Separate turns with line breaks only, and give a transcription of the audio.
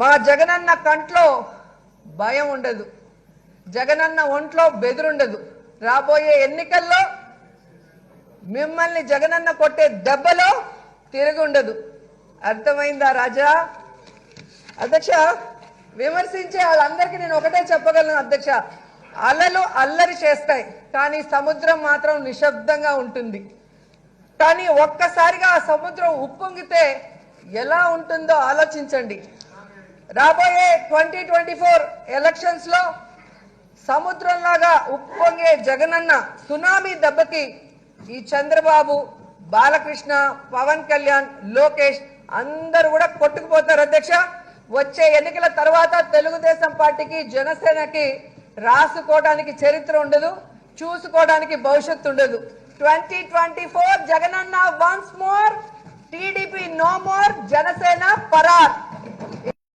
మా జగనన్న కంట్లో భయం ఉండదు. జగనన్న ఒంట్లో బెదురుండదు. రాబోయే ఎన్నికల్లో మిమ్మల్ని జగనన్న కొట్టే దెబ్బలో తిరుగుండదు. అర్థమైందా రాజా? అధ్యక్ష విమర్శించే వాళ్ళందరికీ నేను ఒకటే చెప్పగలను అధ్యక్ష. అలలు అల్లరి చేస్తాయి కానీ సముద్రం మాత్రం నిశ్శబ్దంగా ఉంటుంది. కానీ ఒక్కసారిగా ఆ సముద్రం ఉప్పొంగితే ఎలా ఉంటుందో ఆలోచించండి. రాబోయే ట్వంటీ ట్వంటీ ఫోర్ ఎలక్షన్స్లో సముద్రంలాగా ఉప్పొంగే జగనన్న సునామీ దెబ్బకి ఈ చంద్రబాబు బాలకృష్ణ పవన్ కళ్యాణ్ లోకేష్ అందరూ కూడా కొట్టుకుపోతారు అధ్యక్ష. వచ్చే ఎన్నికల తర్వాత తెలుగుదేశం పార్టీకి జనసేనకి రాసుకోవడానికి చరిత్ర ఉండదు చూసుకోవడానికి భవిష్యత్తు ఉండదు. Twenty twenty four Jagananna once more TDP no more Janasena పరార్.